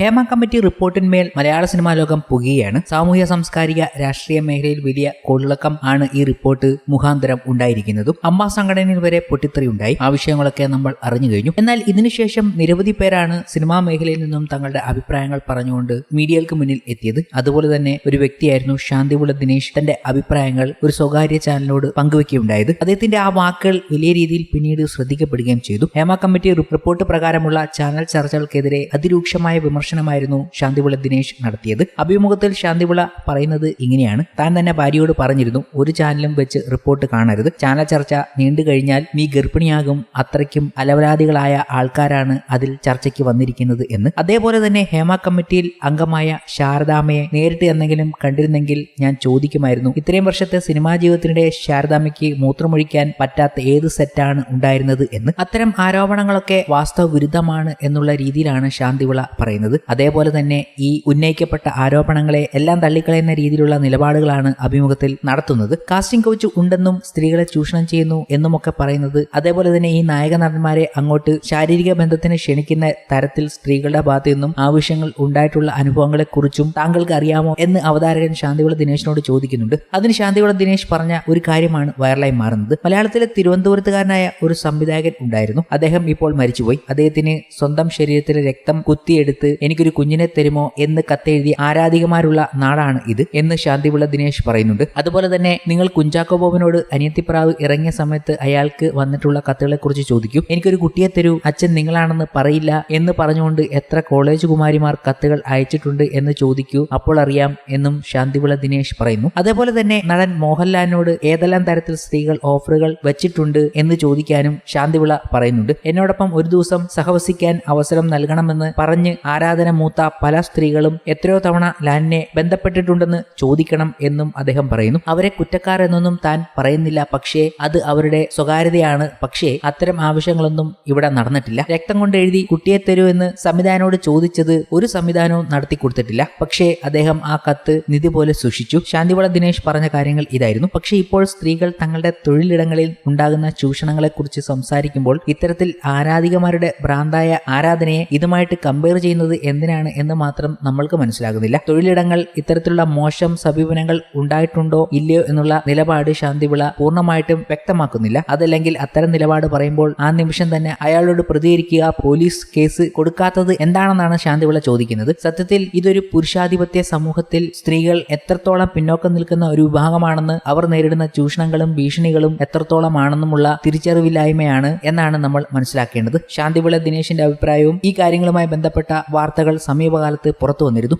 Hema committee റിപ്പോർട്ടിന്മേൽ മലയാള cinema ലോകം പുകയാണ്. സാമൂഹ്യ സാംസ്കാരിക രാഷ്ട്രീയ മേഖലയിൽ വലിയ കൊള്ളക്കം ആണ് ഈ റിപ്പോർട്ട് മുഖാന്തരം ഉണ്ടായിരിക്കുന്നതും. അമ്മ സംഘടനയിൽ വരെ പൊട്ടിത്തെറിയുണ്ടായി ആ വിഷയങ്ങളൊക്കെ നമ്മൾ അറിഞ്ഞു കഴിഞ്ഞു. എന്നാൽ ഇതിനുശേഷം നിരവധി പേരാണ് സിനിമാ മേഖലയിൽ നിന്നും തങ്ങളുടെ അഭിപ്രായങ്ങൾ പറഞ്ഞുകൊണ്ട് മീഡിയകൾക്ക് മുന്നിൽ എത്തിയത്. അതുപോലെ തന്നെ ഒരു വ്യക്തിയായിരുന്നു ശാന്തിപുള ദിനേശ്. തന്റെ അഭിപ്രായങ്ങൾ ഒരു സ്വകാര്യ ചാനലിനോട് പങ്കുവെക്കുകയുണ്ടായത്. അദ്ദേഹത്തിന്റെ ആ വാക്കുകൾ വലിയ രീതിയിൽ പിന്നീട് ശ്രദ്ധിക്കപ്പെടുകയും ചെയ്തു. ഹേമ കമ്മിറ്റി റിപ്പോർട്ട് പ്രകാരമുള്ള ചാനൽ ചർച്ചകൾക്കെതിരെ അതിരൂക്ഷമായ വിമർശനമായിരുന്നു ശാന്തിവിള ദിനേശ് നടത്തിയത്. അഭിമുഖത്തിൽ ശാന്തിവിള പറയുന്നത് ഇങ്ങനെയാണ്. താൻ തന്നെ ഭാര്യയോട് പറഞ്ഞിരുന്നു ഒരു ചാനലും വെച്ച് റിപ്പോർട്ട് കാണരുത്. ചാനൽ ചർച്ച നീണ്ടു കഴിഞ്ഞാൽ നീ ഗർഭിണിയാകും. അത്രയ്ക്കും അലവലാദികളായ ആൾക്കാരാണ് അതിൽ ചർച്ചയ്ക്ക് വന്നിരിക്കുന്നത് എന്ന്. അതേപോലെ തന്നെ ഹേമ കമ്മിറ്റിയിൽ അംഗമായ ശാരദാമയെ നേരിട്ട് എന്തെങ്കിലും കണ്ടിരുന്നെങ്കിൽ ഞാൻ ചോദിക്കുമായിരുന്നു. ഇത്രയും വർഷത്തെ സിനിമാ ജീവിതത്തിനിടെ ശാരദാമയ്ക്ക് മൂത്രമൊഴിക്കാൻ പറ്റാത്ത ഏത് സെറ്റാണ് ഉണ്ടായിരുന്നത് എന്ന്. അത്തരം ആരോപണങ്ങളൊക്കെ വാസ്തവ വിരുദ്ധമാണ് എന്നുള്ള രീതിയിലാണ് ശാന്തിവിള പറയുന്നത്. അതേപോലെ തന്നെ ഈ ഉന്നയിക്കപ്പെട്ട ആരോപണങ്ങളെ എല്ലാം തള്ളിക്കളയുന്ന രീതിയിലുള്ള നിലപാടുകളാണ് അഭിമുഖത്തിൽ നടത്തുന്നത്. കാസ്റ്റിംഗ് കോച്ച് ഉണ്ടെന്നും സ്ത്രീകളെ ചൂഷണം ചെയ്യുന്നു എന്നുമൊക്കെ പറയുന്നത് അതേപോലെ തന്നെ ഈ നായക നടന്മാരെ അങ്ങോട്ട് ശാരീരിക ബന്ധത്തിന് ക്ഷണിക്കുന്ന തരത്തിൽ സ്ത്രീകളുടെ ഭാഗത്തു നിന്നും ആവശ്യങ്ങൾ ഉണ്ടായിട്ടുള്ള അനുഭവങ്ങളെക്കുറിച്ചും താങ്കൾക്ക് അറിയാമോ എന്ന് അവതാരകൻ ശാന്തിവിള ദിനേശിനോട് ചോദിക്കുന്നുണ്ട്. അതിന് ശാന്തിവിള ദിനേശ് പറഞ്ഞ ഒരു കാര്യമാണ് വൈറലായി മാറുന്നത്. മലയാളത്തിലെ തിരുവനന്തപുരത്തുകാരനായ ഒരു സംവിധായകൻ ഉണ്ടായിരുന്നു. അദ്ദേഹം ഇപ്പോൾ മരിച്ചുപോയി. അദ്ദേഹത്തിന് സ്വന്തം ശരീരത്തിലെ രക്തം കുത്തിയെടുത്ത് എനിക്കൊരു കുഞ്ഞിനെ തരുമോ എന്ന് കത്തെഴുതി ആരാധികമാരുള്ള നാടാണ് ഇത് എന്ന് ശാന്തിവിള ദിനേശ് പറയുന്നുണ്ട്. അതുപോലെ തന്നെ നിങ്ങൾ കുഞ്ചാക്കോ ബോബനോട് അനിയത്തിപ്രാവ് ഇറങ്ങിയ സമയത്ത് അയാൾക്ക് വന്നിട്ടുള്ള കത്തുകളെ കുറിച്ച് ചോദിക്കും. എനിക്കൊരു കുട്ടിയെ തരൂ അച്ഛൻ നിങ്ങളാണെന്ന് പറയില്ല എന്ന് പറഞ്ഞുകൊണ്ട് എത്ര കോളേജ് കുമാരിമാർ കത്തുകൾ അയച്ചിട്ടുണ്ട് എന്ന് ചോദിക്കൂ അപ്പോൾ അറിയാം എന്നും ശാന്തിവിള ദിനേശ് പറയുന്നു. അതേപോലെ തന്നെ നടൻ മോഹൻലാലിനോട് ഏതെല്ലാം തരത്തിൽ സ്ത്രീകൾ ഓഫറുകൾ വെച്ചിട്ടുണ്ട് എന്ന് ചോദിക്കാനും ശാന്തിവിള പറയുന്നുണ്ട്. എന്നോടൊപ്പം ഒരു ദിവസം സഹവസിക്കാൻ അവസരം നൽകണമെന്ന് പറഞ്ഞ് ആരാധന മൂത്ത പല സ്ത്രീകളും എത്രയോ തവണ ലാലിനെ ബന്ധപ്പെട്ടിട്ടുണ്ടെന്ന് ചോദിക്കണം എന്നും അദ്ദേഹം പറയുന്നു. അവരെ കുറ്റക്കാർ എന്നൊന്നും താൻ പറയുന്നില്ല. പക്ഷേ അത് അവരുടെ സ്വകാര്യതയാണ്. പക്ഷേ അത്തരം ആവശ്യങ്ങളൊന്നും ഇവിടെ നടന്നിട്ടില്ല. രക്തം കൊണ്ട് എഴുതി കുട്ടിയെ തരൂ എന്ന് സംവിധാനോട് ചോദിച്ചത് ഒരു സംവിധാനവും നടത്തി കൊടുത്തിട്ടില്ല. പക്ഷേ അദ്ദേഹം ആ കത്ത് നിധി പോലെ സൂക്ഷിച്ചു. ശാന്തിവള ദിനേശ് പറഞ്ഞ കാര്യങ്ങൾ ഇതായിരുന്നു. പക്ഷേ ഇപ്പോൾ സ്ത്രീകൾ തങ്ങളുടെ തൊഴിലിടങ്ങളിൽ ഉണ്ടാകുന്ന ചൂഷണങ്ങളെക്കുറിച്ച് സംസാരിക്കുമ്പോൾ ഇത്തരത്തിൽ ആരാധികമാരുടെ ഭ്രാന്തായ ആരാധനയെ ഇതുമായിട്ട് കമ്പയർ ചെയ്യുന്നത് എന്തിനാണ് എന്ന് മാത്രം നമ്മൾക്ക് മനസ്സിലാകുന്നില്ല. തൊഴിലിടങ്ങൾ ഇത്തരത്തിലുള്ള മോശം സമീപനങ്ങൾ ഉണ്ടായിട്ടുണ്ടോ ഇല്ലയോ എന്നുള്ള നിലപാട് ശാന്തിവിള പൂർണമായിട്ടും വ്യക്തമാക്കുന്നില്ല. അതല്ലെങ്കിൽ അത്തരം നിലപാട് പറയുമ്പോൾ ആ നിമിഷം തന്നെ അയാളോട് പ്രതികരിക്കുക പോലീസ് കേസ് കൊടുക്കാത്തത് എന്താണെന്നാണ് ശാന്തിവിള ചോദിക്കുന്നത്. സത്യത്തിൽ ഇതൊരു പുരുഷാധിപത്യ സമൂഹത്തിൽ സ്ത്രീകൾ എത്രത്തോളം പിന്നോക്കം നിൽക്കുന്ന ഒരു വിഭാഗമാണെന്ന് അവർ നേരിടുന്ന ചൂഷണങ്ങളും ഭീഷണികളും എത്രത്തോളമാണെന്നുമുള്ള തിരിച്ചറിവില്ലായ്മയാണ് എന്നാണ് നമ്മൾ മനസ്സിലാക്കേണ്ടത്. ശാന്തിവിള ദിനേശിന്റെ അഭിപ്രായവും ഈ കാര്യങ്ങളുമായി ബന്ധപ്പെട്ട വാർത്തകൾ സമീപകാലത്ത് പുറത്തു വന്നിരുന്നു.